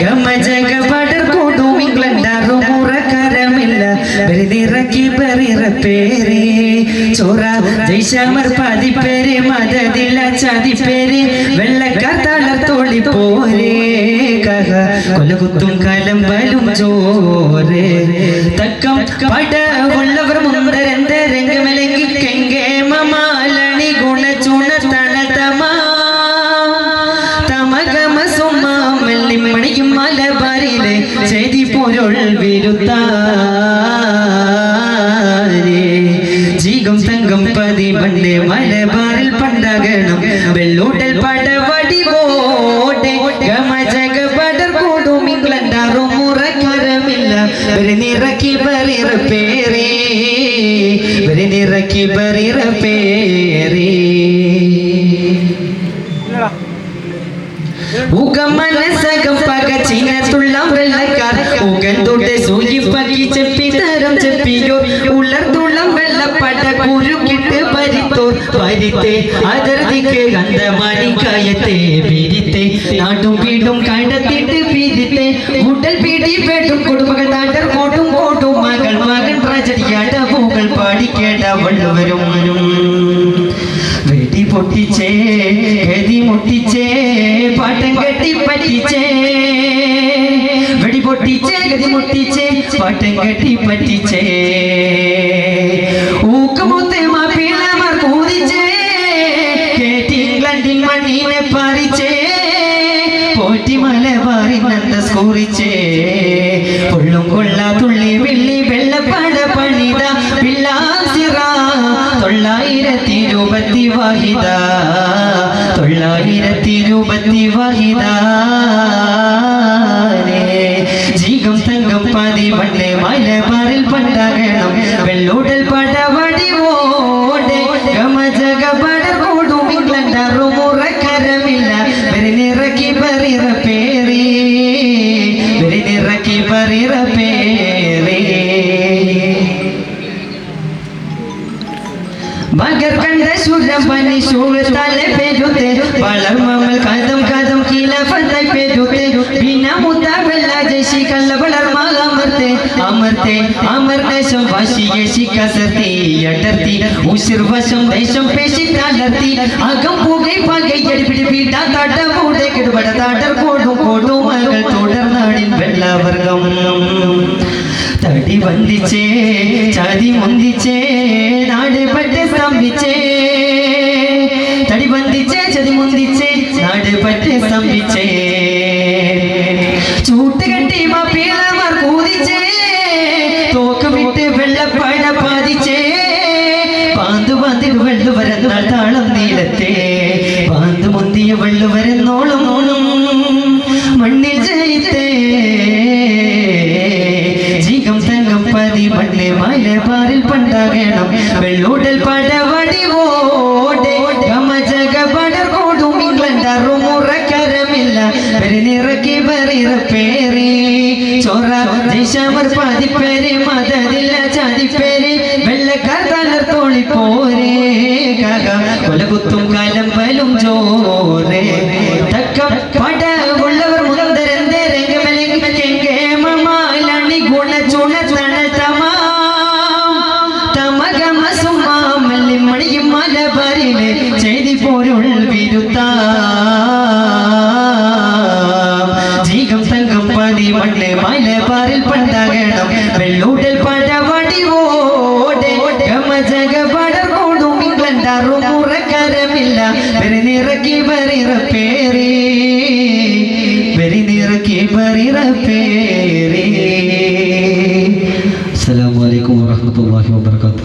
ഗമജഗ പടർ കൂടും ഇംഗ്ലണ്ടാറും മുറക്കരമില്ല വെറുതിറക്കി പെറിറ പേര് ചോറ ജയ്ശമർ പതിപ്പേര് മതതില്ല ചതിപ്പേര് വെള്ളക്കാർ തളർത്തോളി പോരേ കഹ കൊലകുത്തും കലമ്പലും ചോരേ തക്കം പട വിരുത്താരേ. ജീകം തങ്കം പതി പണ്ടേ മലബാറിൽ പണ്ടകണം. വെള്ളൂട്ടൽ പടവടി ഓടെ ഗമജഗ പടർ കൂടും. ഇംഗ്ലണ്ടാറും മുറക്കരമില്ല ഒരു നിറക്കി ബറിറ പേരേ ഒരു നിറക്കി ബറിറ പേരേ ഉഗമനസകം പകച്ചിനത്തുള്ള വെള്ളക്കാർ ഉകന്തുടെ സൂചിപ്പക്കി ചെപ്പി തരം ചെപ്പിയോ. ഉളർത്തുള്ളം വെള്ളപ്പട്ട കുരുക്കിട്ട് പരിത്തോർ പരിത്തെ അതിർത്തിക്ക് ഗന്ധമണിക്കായത്തെ പിരിത്തെ നാട്ടും വീടും കണ്ടെത്തിട്ട് പിരിത്തെ മുട്ടൽ പിടി പെടും കുടുംബങ്ങൾ നാട്ടർ കൂട്ടും കൂട്ടും മകൾ മകൻ ട്രാജഡിയാട്ട പൂക്കൾ പാടിക്കേണ്ട വള്ളുവരും വെടി പൊട്ടിച്ചേ ഗതി മുട്ടിച്ചേ പാട്ടം കെട്ടി പറ്റിച്ചേ. ഗതി മുട്ടിച്ചേ കെട്ടി പറ്റിച്ചേ. ഊക്കമുത്തേ മാപ്പിളമാർ കൂതിച്ചേ കേട്ടി ഇംഗ്ലണ്ടിൽ മണ്ണിനെ പറിച്ചേ. പോറ്റി മലബാറിനന്ത സ്കൂറിച്ചേ. പൊള്ളും കൊള്ള തുള്ളി വിള്ളി വെള്ളപ്പട പണിത തൊള്ളായിരത്തി രൂപത്തി വാഹിത തൊള്ളായിരത്തി ഇരുപത്തി വാഹിത ജീകം തങ്കം പതി പണ്ടേ മലബാറിൽ പണ്ടകണം. വെള്ളൂടൽ പടവടി ഓടെ ഗമജഗ പടർ കൂടും ഇംഗ്ലണ്ടാറും മുറക്കരമില്ല വെറിനിറക്കി ബറിറ പേരി. വെറിനിറക്കി ബറിറ പേരി. മകർ കണ്ട ശൂരം പനി ശൂഴത്താലെ പെരുത്തെ വളർമമൽ കഥം കഥം കിലഫത്തായി പെരുത്തെ ബിന മുത്ത കള്ള വളർമാക അമർത്തെ അമർത്തെ അമർ ദേശം വാശിയെ ശിക്കസർത്തി അടർത്തി. ഉസിർ വശം ദേശം പേശി തളർത്തി. അകം പുകை പകை അടിപിടി പീട്ട തട മൂടെ കിടുപട തടർ കോടും കോടും മകൾ തുടർനാടിൻ വെള്ളവർഗം. തടി വന്ദിച്ചേ ചതി മുന്തിച്ചേ നാട് പറ്റ് സ്തംഭിച്ചേ. തടി വന്ദിച്ചേ ചതി മുന്തിച്ചേ നാട് പറ്റ് സ്തംഭിച്ചേ. ചൂട്ട് വെള്ളു വരുന്ന താളം നീളത്തെ. പാന്തു മുന്തിയ വെള്ളു വരുന്നോളം ഓണം മണ്ണിൽ ജയിത്തേ. ജീകം തങ്കം പതി പണ്ടേ മലബാറിൽ പണ്ടാകണം. വെള്ളൂടൽ പടവടി ഓടെ. ഗമജഗ പടർ കൂടും ഇംഗ്ലണ്ടാറും മുറക്കരമില്ല പെരുനിറക്കി ബറിറ പേരി ചോറ ദിശമർ പാതിപ്പേര് മതതില്ല ചതിപ്പേര്. വെള്ളക്കാർ tão പേരി വെറിനിറക്കി ബറിറ പേരി അസ്സലാമു അലൈക്കും വറഹ്മത്തുള്ളാഹി വബറകാതുഹു.